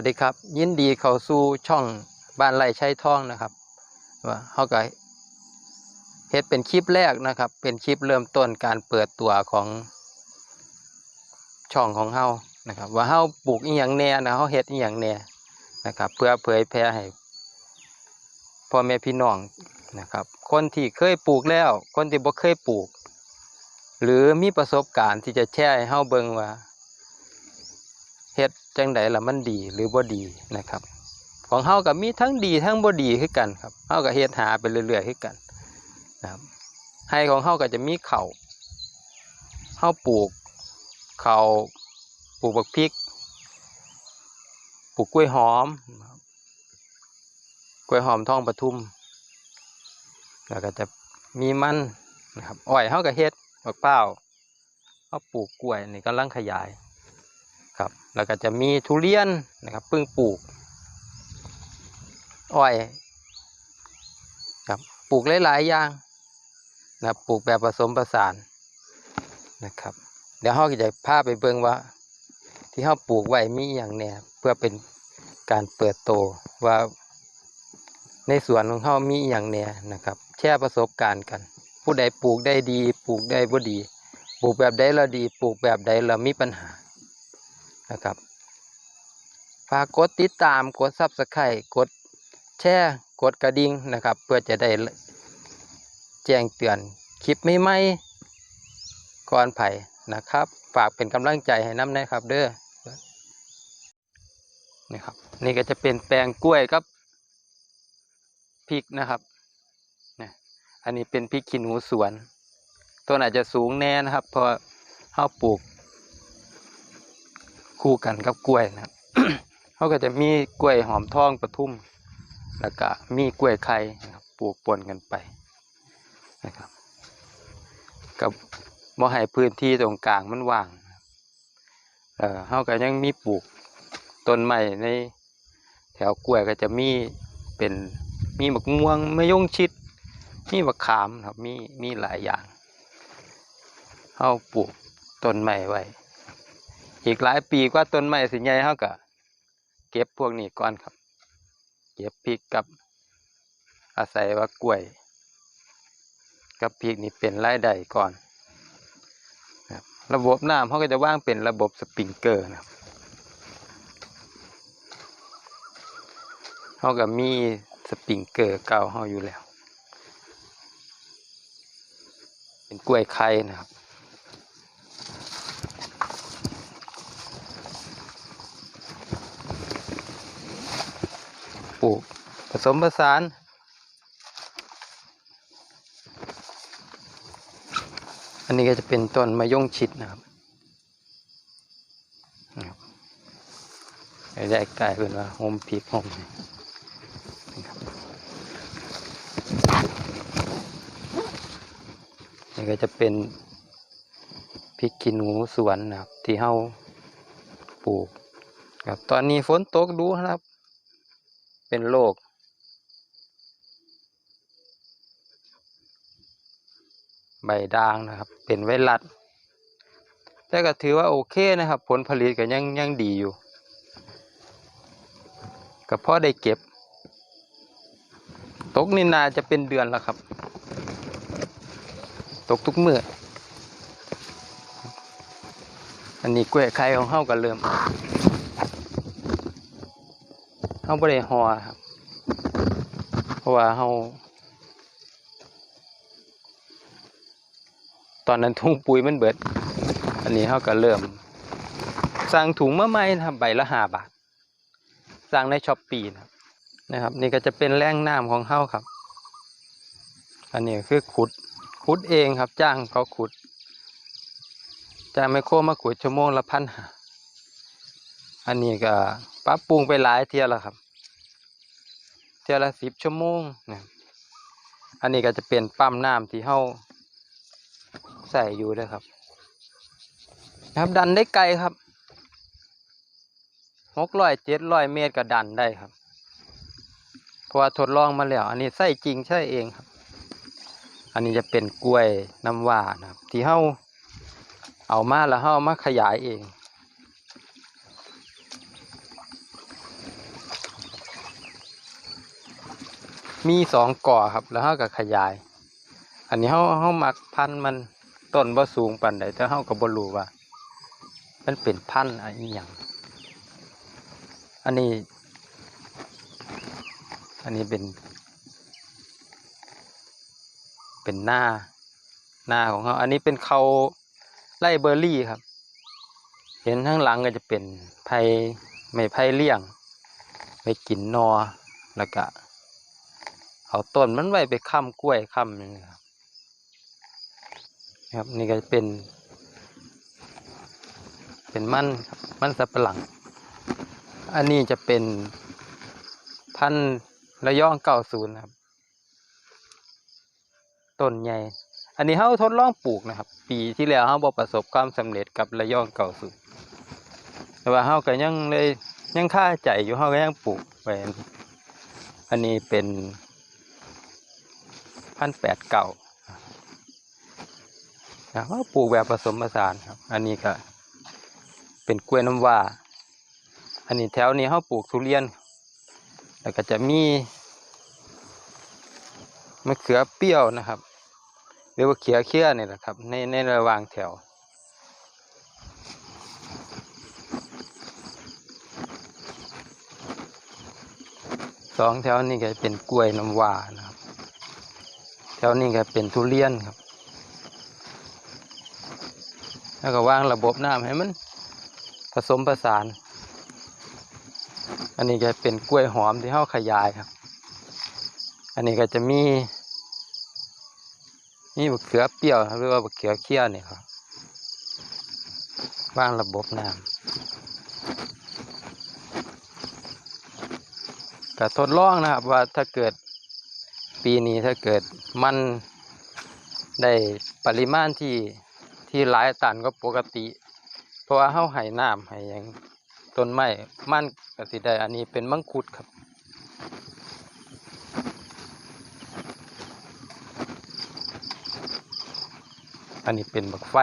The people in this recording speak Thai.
วัสดีครับ ยินดีเข้าสู่ช่องบ้านไร่ใช้ท่องนะครับว่าเขาก็เฮ็ดเป็นคลิปแรกนะครับ เป็นคลิปเริ่มต้นการเปิดตัวของช่องของเฮานะครับ ว่าเฮาปลูกอีหยังแหน่นะเฮาเฮ็ดอีหยังแหน่นะครับ เพื่อเผยแพร่ให้พ่อแม่พี่น้องนะครับ คนที่เคยปลูกแล้ว คนที่บ่เคยปลูก หรือมีประสบการณ์ที่จะแชร์ให้เฮาเบิ่งว่า จังไดล่ะมันดีหรือบ่ดีนะครับ ของเฮาก็มีทั้งดีทั้งบ่ดีคือกันครับเฮาก็เฮ็ดหาไปเรื่อยๆคือกันนะครับให้ของเฮาก็จะมีเข้าเฮาปลูกเข้าปลูกบักพริกปลูกกล้วยหอมกล้วยหอมทองปทุมแล้วก็จะมีมันนะครับอ้อยเฮาก็เฮ็ดบักเป้าเฮาปลูกกล้วยนี่กำลังขยาย ครับ แล้วก็จะมีทุเรียนนะครับเพิ่งปลูกอ้อยครับปลูกหลายๆอย่างนะครับปลูกแบบผสมผสานนะครับ เดี๋ยวเราก็จะพาไปเบิ่งว่า ที่เราปลูกไว้มีอย่างเนี่ยเพื่อเป็นการเปิดโตว่า ในสวนของเรามีอย่างเนี่ยนะครับ แชร์ประสบการณ์กัน ผู้ใดปลูกได้ดี ปลูกได้บ่ดี ปลูกแบบใดเราดี ปลูกแบบใดเรามีปัญหา นะครับฝากกดติดตามกดซับสไครต์กดแชร์กดกระดิ่งนะครับ เพื่อจะได้แจ้งเตือนคลิปใหม่ๆก่อนไผ่นะครับ ฝากเป็นกำลังใจให้น้ำนะครับ เด้อนี่ครับ นี่ก็จะเป็นแปลงกล้วยครับพริกนะครับนี่อันนี้เป็นพริกขี้หนูสวน ต้นอาจจะสูงแน่นะครับ เพราะเขาปลูก คู่กันกับกล้วยนะครับเขาก็จะมีกล้วยหอมทองปทุม แล้วก็มีกล้วยไข่นะครับปลูกปนกันไปนะครับกับบ่ให้พื้นที่ตรงกลางมันว่างเอ่อเขาก็ยังมีปลูกต้นไม้ในแถวกล้วยก็จะมีเป็นมีบักม่วงมะยงชิด มีบักขามครับมีมีหลายอย่างเขาปลูกต้นไม้ไว้ อีกหลายปีกว่าต้นไม้สิใหญ่เขาก็เก็บพวกนี้ก่อนครับ เก็บพริกกับ อาศัยว่ากล้วย กับพริกนี่เป็นรายได้ก่อนครับระบบน้ำเขาก็จะว่างเป็นระบบสปริงเกอร์นะเขาก็มีสปริงเกอร์เก่าเขาอยู่แล้ว เป็นกล้วยไข่นะครับ ปลูก ผสมผสาน อันนี้ก็จะเป็นต้นมะยงชิดนะครับแยกกลายเป็นว่าโฮมพริกโฮมนี่ก็จะเป็นพริกขี้หนูสวนนะครับ ที่เฮาปลูกครับตอนนี้ฝนตกดูนะครับ เป็นโรคใบด่างนะครับ เป็นไวรัสแต่ก็ถือว่าโอเคนะครับ ผลผลิตก็ยังยังดีอยู่ก็พอได้เก็บ ตกนี่นาจะเป็นเดือนแล้วครับ ตกทุกเมื่อ อันนี้กล้วยไข่ของเฮาก็เริ่ม เฮาบ่ได้ห่อครับ เพราะว่าเฮาตอนนั้นถุงปุ๋ยมันเบิด อันนี้เฮาก็เริ่มสั่งถุงมาใหม่นะครับใบละห้าบาทสั่งในช้อปปีนะครับนะครับ นี่ก็จะเป็นแร่งน้ำของเฮาครับ อันนี้คือขุดขุดเองครับ จ้างเขาขุดจ้างไมโครมาขุดชั่วโมงละพันหา อันนี้ก็ปรับปรุงไปหลายเที่ยแล้วครับ เที่ยละสิบชั่วโมงนะอันนี้ก็จะเป็นปั๊มน้ำที่เฮาใส่อยู่เลยครับ นะครับดันได้ไกลครับหกร้อยเจ็ดร้อยเมตรก็ดันได้ครับเพราะว่าทดลองมาแล้ว อันนี้ใส่จริงใช่เองครับ อันนี้จะเป็นกล้วยน้ำว้านะครับ ที่เฮาเอามาแล้วเฮามาขยายเอง มีสองก่อครับ แล้วเฮาก็ขยาย อันนี้เฮาเฮามักพันธุ์มันต้นบ่สูงปานใดแต่เฮาก็บ่รู้ว่า มันเป็นพันธุ์อะไรอย่างอันนี้ อันนี้เป็น เป็นหน้าหน้าของเขาอันนี้เป็นเขาไล่เบอร์รี่ครับ เห็นข้างหลังก็จะเป็นไผ่ไม้ไผ่เลี่ยง ไปกินนอแล้วก็ เอาต้นมันไว้ไปค้ำกล้วยค้ำนี่ครับครับนี่ก็เป็น เป็นมันครับมันสับปะหลัง อันนี้จะเป็นพันระยองเก้าศูนย์ครับต้นใหญ่ อันนี้เขาทดลองปลูกนะครับ ปีที่แล้วเขาบ่ประสบความสำเร็จกับระยองเก่าสุดแต่ว่าเขาก็ยังเลยยังค่าใจอยู่เขาก็ยังปลูกไว้อันนี้อันนี้เป็น พันแปดเก่านะเขาปลูกแบบผสมผสานครับ อันนี้ก็เป็นกล้วยน้ำว้าอันนี้แถวนี้เขาปลูกทุเรียน แล้วก็จะมีมะเขือเปรี้ยวนะครับหรือว่าเขียเคี้ยนี่แหละครับ ในในระหว่างแถวสองแถวนี้ก็เป็นกล้วยน้ำว้านะ แถวนี้ก็เป็นทุเรียนครับ แล้วก็วางระบบน้ำให้มัน ผสมผสาน อันนี้ก็เป็นกล้วยหอมที่เขาขยายครับ อันนี้ก็จะมีมีบักเขือเปรี้ยวหรือว่าบักเขือเคี้ยวนี่ครับวางระบบน้ำก็ทดลองนะครับว่าถ้าเกิด ปีนี้ถ้าเกิดมันได้ปริมาณที่ที่หลายตันก็ปกติ เพราะว่าเฮาให้น้ำให้ยังต้นไม้มันก็สิได้อันนี้เป็นมังคุดครับอันนี้เป็นบักไฟ